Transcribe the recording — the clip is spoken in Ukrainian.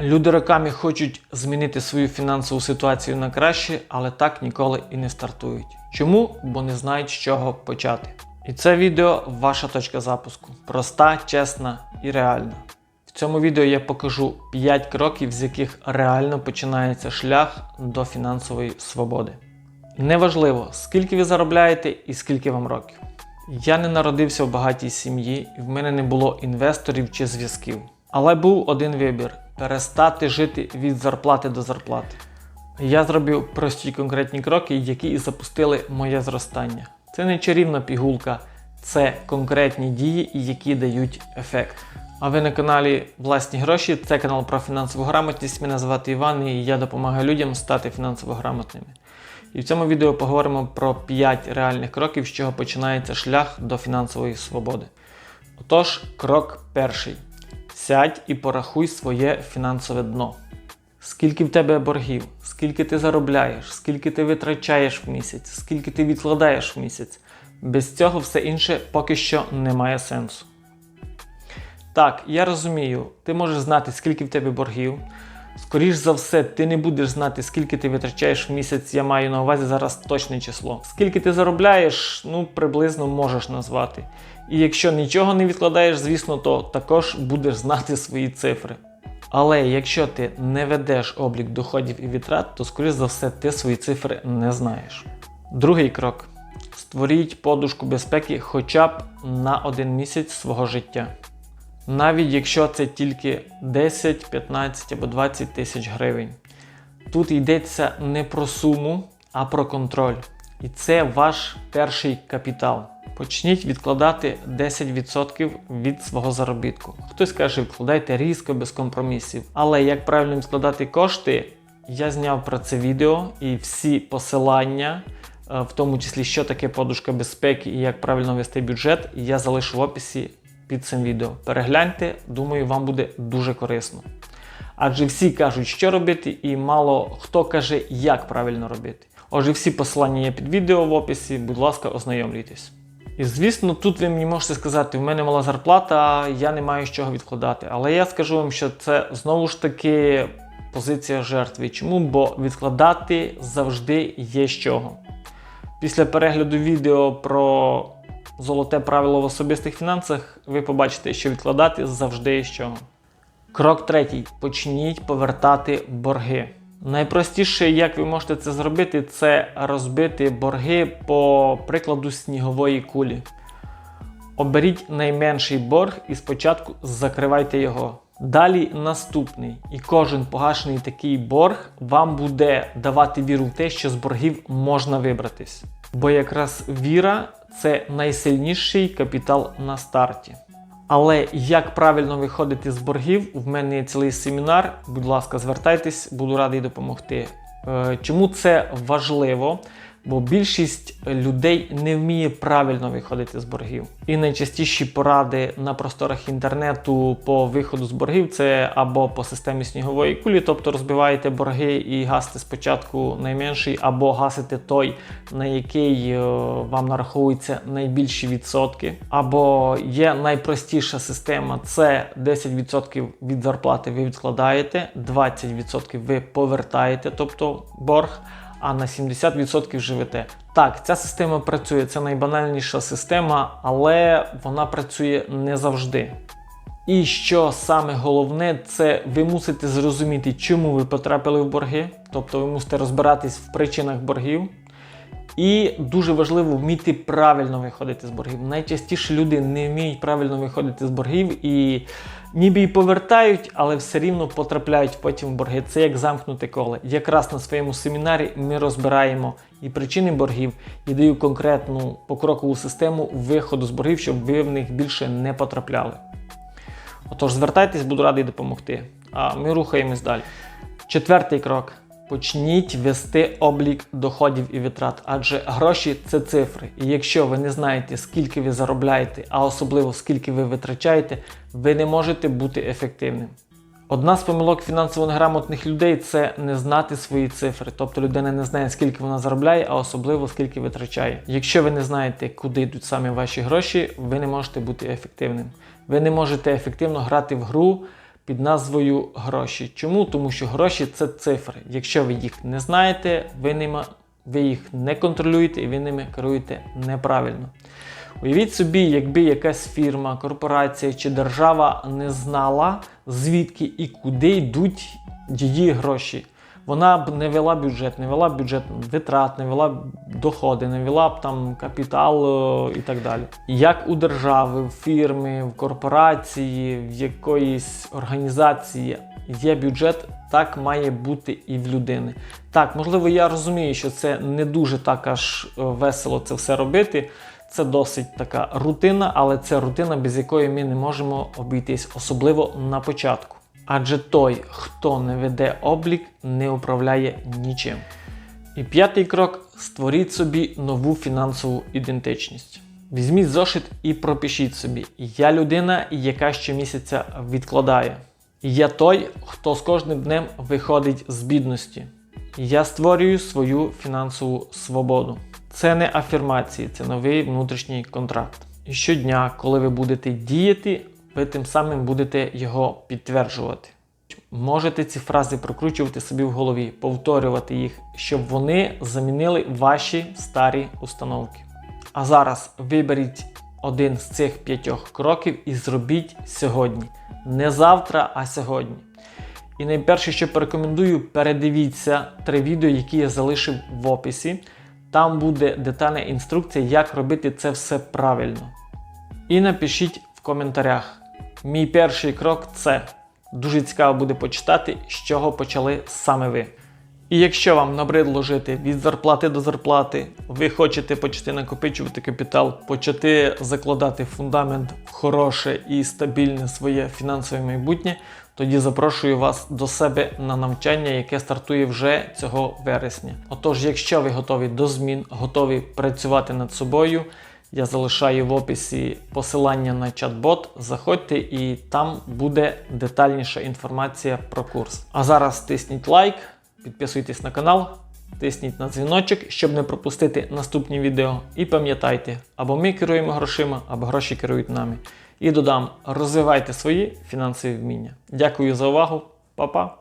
Люди роками хочуть змінити свою фінансову ситуацію на краще, але так ніколи і не стартують. Чому? Бо не знають, з чого почати. І це відео ваша точка запуску. Проста, чесна і реальна. В цьому відео я покажу 5 кроків, з яких реально починається шлях до фінансової свободи. Неважливо, скільки ви заробляєте і скільки вам років. Я не народився в багатій сім'ї, в мене не було інвесторів чи зв'язків. Але був один вибір перестати жити від зарплати до зарплати. Я зробив прості конкретні кроки, які і запустили моє зростання. Це не чарівна пігулка, це конкретні дії, які дають ефект. А ви на каналі Власні гроші. Це канал про фінансову грамотність. Мене звати Іван і я допомагаю людям стати фінансово грамотними. І в цьому відео поговоримо про 5 реальних кроків, з чого починається шлях до фінансової свободи. Отож, крок перший. Сядь і порахуй своє фінансове дно. Скільки в тебе боргів, скільки ти заробляєш, скільки ти витрачаєш в місяць, скільки ти відкладаєш в місяць. Без цього все інше поки що не має сенсу. Так, я розумію, ти можеш знати, скільки в тебе боргів. Скоріш за все, ти не будеш знати, скільки ти витрачаєш в місяць, я маю на увазі зараз точне число. Скільки ти заробляєш, ну приблизно можеш назвати. І якщо нічого не відкладаєш, звісно, то також будеш знати свої цифри. Але якщо ти не ведеш облік доходів і витрат, то скоріш за все ти свої цифри не знаєш. Другий крок: створіть подушку безпеки хоча б на один місяць свого життя. Навіть якщо це тільки 10, 15 або 20 тисяч гривень. Тут йдеться не про суму, а про контроль. І це ваш перший капітал. Почніть відкладати 10% від свого заробітку. Хтось каже, відкладайте різко, без компромісів. Але як правильно відкладати кошти, я зняв про це відео і всі посилання, е, в тому числі, що таке подушка безпеки і як правильно вести бюджет, я залишу в описі під цим відео. Перегляньте, думаю, вам буде дуже корисно. Адже всі кажуть, що робити, і мало хто каже, як правильно робити. Отже, всі посилання є під відео в описі, будь ласка, ознайомлюйтесь. І звісно, тут ви мені можете сказати, в мене мала зарплата, я не маю з чого відкладати. Але я скажу вам, що це знову ж таки позиція жертви. Чому? Бо відкладати завжди є з чого. Після перегляду відео про золоте правило в особистих фінансах, ви побачите, що відкладати завжди є з чого. Крок третій. Почніть повертати борги. Найпростіше, як ви можете це зробити, це розбити борги по прикладу снігової кулі. Оберіть найменший борг і спочатку закривайте його. Далі наступний. І кожен погашений такий борг вам буде давати віру в те, що з боргів можна вибратись. Бо якраз віра це найсильніший капітал на старті. Але як правильно виходити з боргів, в мене є цілий семінар. Будь ласка, звертайтесь, буду радий допомогти. Е, Чому це важливо? Бо більшість людей не вміє правильно виходити з боргів. І найчастіші поради на просторах інтернету по виходу з боргів це або по системі снігової кулі, тобто розбиваєте борги і гасите спочатку найменший, або гасите той, на який е, вам нараховуються найбільші відсотки. Або є найпростіша система це 10% від зарплати ви відкладаєте, 20% ви повертаєте, тобто борг а на 70% живете. Так, ця система працює, це найбанальніша система, але вона працює не завжди. І що саме головне, це ви мусите зрозуміти, чому ви потрапили в борги, тобто ви мусите розбиратись в причинах боргів. І дуже важливо вміти правильно виходити з боргів. Найчастіше люди не вміють правильно виходити з боргів і ніби й повертають, але все рівно потрапляють потім в борги. Це як замкнуте коло. Якраз на своєму семінарі ми розбираємо і причини боргів, і даю конкретну покрокову систему виходу з боргів, щоб ви в них більше не потрапляли. Отож, звертайтесь, буду радий допомогти. А ми рухаємось далі. Четвертий крок. Почніть вести облік доходів і витрат, адже гроші це цифри. І якщо ви не знаєте, скільки ви заробляєте, а особливо скільки ви витрачаєте, ви не можете бути ефективним. Одна з помилок фінансово неграмотних людей це не знати свої цифри. Тобто людина не знає, скільки вона заробляє, а особливо скільки витрачає. Якщо ви не знаєте, куди йдуть саме ваші гроші, ви не можете бути ефективним. Ви не можете ефективно грати в гру під назвою гроші. Чому? Тому що гроші це цифри. Якщо ви їх не знаєте, ви, нема, ви їх не контролюєте і ви ними керуєте неправильно. Уявіть собі, якби якась фірма, корпорація чи держава не знала, звідки і куди йдуть її гроші. Вона б не вела бюджет, не вела бюджет витрат, не вела доходи, не вела б там капітал е, і так далі. Як у держави, в фірми, в корпорації, в якоїсь організації є бюджет, так має бути і в людини. Так, можливо, я розумію, що це не дуже так аж е, весело це все робити. Це досить така рутина, але це рутина, без якої ми не можемо обійтись, особливо на початку. Адже той, хто не веде облік, не управляє нічим. І п'ятий крок створіть собі нову фінансову ідентичність. Візьміть зошит і пропишіть собі: я людина, яка щомісяця відкладає. Я той, хто з кожним днем виходить з бідності. Я створюю свою фінансову свободу. Це не афірмації, це новий внутрішній контракт. І щодня, коли ви будете діяти, ви тим самим будете його підтверджувати. Можете ці фрази прокручувати собі в голові, повторювати їх, щоб вони замінили ваші старі установки. А зараз виберіть один з цих п'ятьох кроків і зробіть сьогодні. Не завтра, а сьогодні. І найперше, що порекомендую, передивіться три відео, які я залишив в описі. Там буде детальна інструкція, як робити це все правильно. І напишіть в коментарях. Мій перший крок це. Дуже цікаво буде почитати, з чого почали саме ви. І якщо вам набридло жити від зарплати до зарплати, ви хочете почати накопичувати капітал, почати закладати фундамент в хороше і стабільне своє фінансове майбутнє, тоді запрошую вас до себе на навчання, яке стартує вже цього вересня. Отож, якщо ви готові до змін, готові працювати над собою, я залишаю в описі посилання на чат-бот. Заходьте і там буде детальніша інформація про курс. А зараз тисніть лайк, підписуйтесь на канал, тисніть на дзвіночок, щоб не пропустити наступні відео. І пам'ятайте, або ми керуємо грошима, або гроші керують нами. І додам, розвивайте свої фінансові вміння. Дякую за увагу, Па-па!